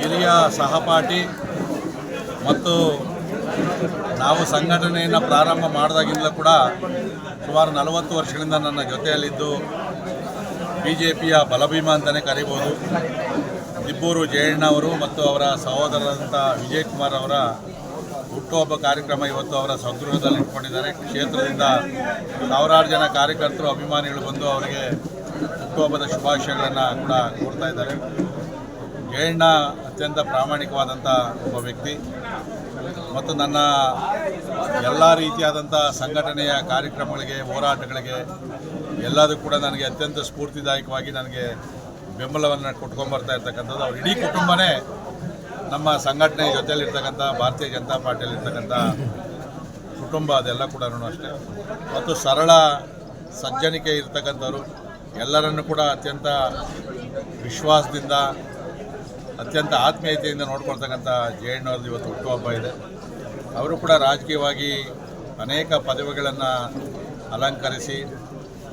ಹಿರಿಯ ಸಹಪಾಠಿ ಮತ್ತು ನಾವು ಸಂಘಟನೆಯನ್ನು ಪ್ರಾರಂಭ ಮಾಡಿದಾಗಿಂದಲೂ ಕೂಡ ಸುಮಾರು ನಲವತ್ತು ವರ್ಷಗಳಿಂದ ನನ್ನ ಜೊತೆಯಲ್ಲಿದ್ದು ಬಿ ಜೆ ಪಿಯ ಬಲಭೀಮ ಅಂತಲೇ ಕರಿಬೋದು ದಿಬ್ಬೂರು ಜಯಣ್ಣ ಅವರು ಮತ್ತು ಅವರ ಸಹೋದರರಂಥ ವಿಜಯ್ ಕುಮಾರ್ ಅವರ ಹುಟ್ಟುಹಬ್ಬ ಕಾರ್ಯಕ್ರಮ ಇವತ್ತು ಅವರ ಸದೃಹದಲ್ಲಿ ಇಟ್ಕೊಂಡಿದ್ದಾರೆ. ಕ್ಷೇತ್ರದಿಂದ ಸಾವಿರಾರು ಜನ ಕಾರ್ಯಕರ್ತರು, ಅಭಿಮಾನಿಗಳು ಬಂದು ಅವರಿಗೆ ಹುಟ್ಟುಹಬ್ಬದ ಶುಭಾಶಯಗಳನ್ನು ಕೂಡ ಕೊಡ್ತಾ ಇದ್ದಾರೆ. ಜಯಣ್ಣ ಅತ್ಯಂತ ಪ್ರಾಮಾಣಿಕವಾದಂಥ ಒಬ್ಬ ವ್ಯಕ್ತಿ ಮತ್ತು ನನ್ನ ಎಲ್ಲ ರೀತಿಯಾದಂಥ ಸಂಘಟನೆಯ ಕಾರ್ಯಕ್ರಮಗಳಿಗೆ, ಹೋರಾಟಗಳಿಗೆ ಎಲ್ಲದೂ ಕೂಡ ನನಗೆ ಅತ್ಯಂತ ಸ್ಫೂರ್ತಿದಾಯಕವಾಗಿ ನನಗೆ ಬೆಂಬಲವನ್ನು ಕೊಟ್ಕೊಂಬರ್ತಾ ಇರ್ತಕ್ಕಂಥದ್ದು. ಅವ್ರ ಇಡೀ ಕುಟುಂಬನೇ ನಮ್ಮ ಸಂಘಟನೆ ಜೊತೆಯಲ್ಲಿರ್ತಕ್ಕಂಥ, ಭಾರತೀಯ ಜನತಾ ಪಾರ್ಟಿಯಲ್ಲಿರ್ತಕ್ಕಂಥ ಕುಟುಂಬ ಅದೆಲ್ಲ ಕೂಡ ಅಷ್ಟೇ. ಮತ್ತು ಸರಳ ಸಜ್ಜನಿಕೆ ಇರ್ತಕ್ಕಂಥವ್ರು ಎಲ್ಲರನ್ನು ಕೂಡ ಅತ್ಯಂತ ವಿಶ್ವಾಸದಿಂದ ಅತ್ಯಂತ ಆತ್ಮೀಯತೆಯಿಂದ ನೋಡ್ಕೊಳ್ತಕ್ಕಂಥ ಜಯಣ್ಣವ್ರದ್ದು ಇವತ್ತು ಹುಟ್ಟುಹಬ್ಬ ಇದೆ. ಅವರು ಕೂಡ ರಾಜಕೀಯವಾಗಿ ಅನೇಕ ಪದವಿಗಳನ್ನು ಅಲಂಕರಿಸಿ,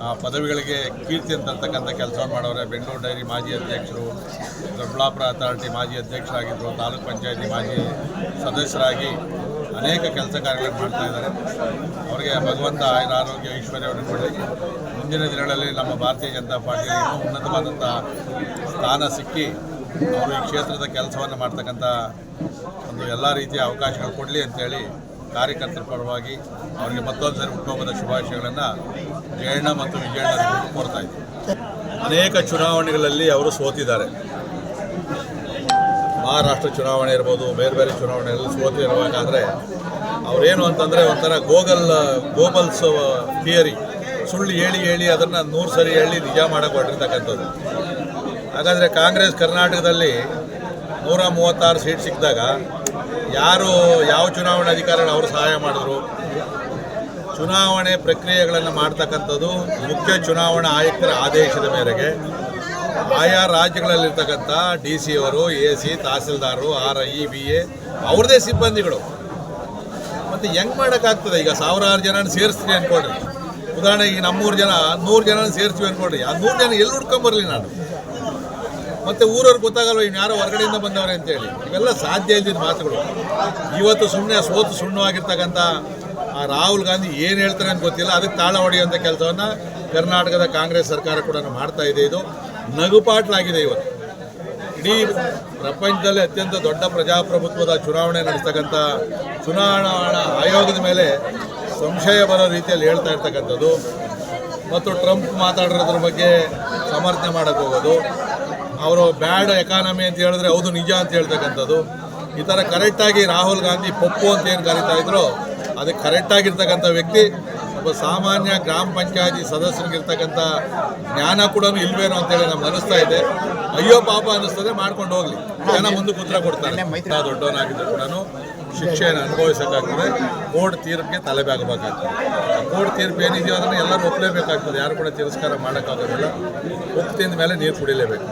ಆ ಪದವಿಗಳಿಗೆ ಕೀರ್ತಿ ಅಂತರ್ತಕ್ಕಂಥ ಕೆಲಸವನ್ನು ಮಾಡೋರೆ. ಬೆಂಗಳೂರು ಡೈರಿ ಮಾಜಿ ಅಧ್ಯಕ್ಷರು ದೊಡ್ಡಬಳ್ಳಾಪುರ ಅಥಾರಿಟಿ ಮಾಜಿ ಅಧ್ಯಕ್ಷರಾಗಿದ್ದರು ತಾಲೂಕು ಪಂಚಾಯತಿ ಮಾಜಿ ಸದಸ್ಯರಾಗಿ ಅನೇಕ ಕೆಲಸ ಕಾರ್ಯಗಳನ್ನು ಮಾಡ್ತಾ ಇದ್ದಾರೆ. ಅವರಿಗೆ ಭಗವಂತ ಆಯುರ ಆರೋಗ್ಯ ಐಶ್ವರ್ಯವನ್ನು ಕೊಡಲಿ ಮುಂದಿನ ದಿನಗಳಲ್ಲಿ ನಮ್ಮ ಭಾರತೀಯ ಜನತಾ ಪಾರ್ಟಿಯಲ್ಲಿ ಉನ್ನತವಾದಂಥ ಸ್ಥಾನ ಸಿಕ್ಕಿ ಅವರು ಈ ಕ್ಷೇತ್ರದ ಕೆಲಸವನ್ನು ಮಾಡ್ತಕ್ಕಂಥ ಒಂದು ಎಲ್ಲ ರೀತಿಯ ಅವಕಾಶಗಳು ಕೊಡಲಿ ಅಂತೇಳಿ ಕಾರ್ಯಕರ್ತರ ಪರವಾಗಿ ಅವರಿಗೆ ಮತ್ತೊಂದು ಸರಿ ಹುಟ್ಟುಹಬ್ಬದ ಶುಭಾಶಯಗಳನ್ನು ಜಯಣ್ಣ ಮತ್ತು ವಿಜಯಣ್ಣ ಕೋರ್ತಾ ಇದ್ದೀವಿ ಅನೇಕ ಚುನಾವಣೆಗಳಲ್ಲಿ ಅವರು ಸೋತಿದ್ದಾರೆ. ಮಹಾರಾಷ್ಟ್ರ ಚುನಾವಣೆ ಇರ್ಬೋದು, ಬೇರೆ ಬೇರೆ ಚುನಾವಣೆಗಳಲ್ಲಿ ಸೋತಿರಬೇಕಾದ್ರೆ ಅವರೇನು ಅಂತಂದರೆ ಒಂಥರ ಗೋಗಲ್ ಗೋಬಲ್ಸ್ ಥಿಯರಿ. ಸುಳ್ಳು ಹೇಳಿ ಹೇಳಿ ಅದನ್ನು ನೂರು ಸರಿ ಹೇಳಿ ನಿಜ ಮಾಡಕ್ಕೆ ಹೊರಟಿರ್ತಕ್ಕಂಥದ್ದು. ಹಾಗಾದರೆ ಕಾಂಗ್ರೆಸ್ ಕರ್ನಾಟಕದಲ್ಲಿ ನೂರ ಮೂವತ್ತಾರು ಸೀಟ್ ಸಿಕ್ಕಿದಾಗ ಯಾರು ಯಾವ ಚುನಾವಣಾ ಅಧಿಕಾರಿಗಳು ಅವರು ಸಹಾಯ ಮಾಡಿದ್ರು? ಚುನಾವಣೆ ಪ್ರಕ್ರಿಯೆಗಳನ್ನು ಮಾಡ್ತಕ್ಕಂಥದ್ದು ಮುಖ್ಯ ಚುನಾವಣಾ ಆಯುಕ್ತರ ಆದೇಶದ ಮೇರೆಗೆ. ಆಯಾ ರಾಜ್ಯಗಳಲ್ಲಿರ್ತಕ್ಕಂಥ ಡಿ ಸಿ ಅವರು, ಎ ಸಿ, ತಹಸೀಲ್ದಾರರು, ಆರ್ ಐ, ಬಿ ಎ ಅವ್ರದೇ ಸಿಬ್ಬಂದಿಗಳು. ಮತ್ತು ಹೆಂಗೆ ಮಾಡೋಕ್ಕಾಗ್ತದೆ? ಈಗ ಸಾವಿರಾರು ಜನ ಸೇರಿಸ್ತೀನಿ ಅಂದ್ಕೊಳ್ರಿ ಉದಾಹರಣೆಗೆ ನಮ್ಮೂರು ಜನ ನೂರು ಜನ ಸೇರಿಸ್ತೀವಿ ಅಂದ್ಕೊಳ್ರಿ ಆ ನೂರು ಜನ ಎಲ್ಲಿ ಹುಡ್ಕೊಂಬರ್ಲಿ ನಾನು? ಮತ್ತೆ ಊರವ್ರಿಗೆ ಗೊತ್ತಾಗಲ್ವ ಇನ್ನು ಯಾರೋ ಹೊರಗಡೆಯಿಂದ ಬಂದವ್ರೆ ಅಂತೇಳಿ. ಇವೆಲ್ಲ ಸಾಧ್ಯ ಇಲ್ದಿದ್ದ ಮಾತುಗಳು. ಇವತ್ತು ಸುಮ್ಮನೆ ಸೋತು ಸುಣ್ಣವಾಗಿರ್ತಕ್ಕಂಥ ಆ ರಾಹುಲ್ ಗಾಂಧಿ ಏನು ಹೇಳ್ತಾರೆ ಅಂತ ಗೊತ್ತಿಲ್ಲ. ಅದಕ್ಕೆ ತಾಳ ಹೊಡೆಯುವಂಥ ಕೆಲಸವನ್ನು ಕರ್ನಾಟಕದ ಕಾಂಗ್ರೆಸ್ ಸರ್ಕಾರ ಕೂಡ ಮಾಡ್ತಾ ಇದೆ ಇದು. ನಗುಪಾಟ್ಲಾಗಿದೆ ಇವತ್ತು. ಇಡೀ ಪ್ರಪಂಚದಲ್ಲಿ ಅತ್ಯಂತ ದೊಡ್ಡ ಪ್ರಜಾಪ್ರಭುತ್ವದ ಚುನಾವಣೆ ನಡೆಸ್ತಕ್ಕಂಥ ಚುನಾವಣಾ ಆಯೋಗದ ಮೇಲೆ ಸಂಶಯ ಬರೋ ರೀತಿಯಲ್ಲಿ ಹೇಳ್ತಾ ಇರ್ತಕ್ಕಂಥದ್ದು. ಮತ್ತು ಟ್ರಂಪ್ ಮಾತಾಡಿರೋದ್ರ ಬಗ್ಗೆ ಸಮರ್ಥನೆ ಮಾಡೋಕ್ಕೆ ಹೋಗೋದು. ಅವರು ಬ್ಯಾಡ್ ಎಕಾನಮಿ ಅಂತ ಹೇಳಿದ್ರೆ ಹೌದು ನಿಜ ಅಂತ ಹೇಳ್ತಕ್ಕಂಥದ್ದು. ಈ ಥರ ಕರೆಕ್ಟಾಗಿ ರಾಹುಲ್ ಗಾಂಧಿ ಪಪ್ಪು ಅಂತ ಏನು ಕರೀತಾ ಇದ್ರು ಅದಕ್ಕೆ ಕರೆಕ್ಟಾಗಿರ್ತಕ್ಕಂಥ ವ್ಯಕ್ತಿ. ಒಬ್ಬ ಸಾಮಾನ್ಯ ಗ್ರಾಮ ಪಂಚಾಯತಿ ಸದಸ್ಯನಿಗಿರ್ತಕ್ಕಂಥ ಜ್ಞಾನ ಕೂಡ ಇಲ್ವೇನೋ ಅಂತೇಳಿ ನಮ್ಗೆ ಅನಿಸ್ತಾ ಇದೆ. ಅಯ್ಯೋ ಪಾಪ ಅನ್ನಿಸ್ತದೆ ಮಾಡ್ಕೊಂಡು ಹೋಗ್ಲಿ. ಜನ ಮುಂದಕ್ಕೆ ಉತ್ತರ ಕೊಡ್ತಾರೆ. ದೊಡ್ಡವನಾಗಿದ್ದು ಕೂಡ ಶಿಕ್ಷೆಯನ್ನು ಅನುಭವಿಸೋಕ್ಕಾಗ್ತದೆ. ಕೋರ್ಟ್ ತೀರ್ಪಿಗೆ ತಲೆಬಾಗಬೇಕಾಗ್ತದೆ ಕೋರ್ಟ್ ತೀರ್ಪು ಏನಿದೆಯೋ ಅದನ್ನು ಎಲ್ಲರೂ ಒಪ್ಪಲೇಬೇಕಾಗ್ತದೆ ಯಾರು ಕೂಡ ತಿರಸ್ಕಾರ ಮಾಡೋಕ್ಕಾಗೋದಿಲ್ಲ. ಒಪ್ಪು ತಿಂದ ಮೇಲೆ ನೀರು ಕುಡಿಲೇಬೇಕು.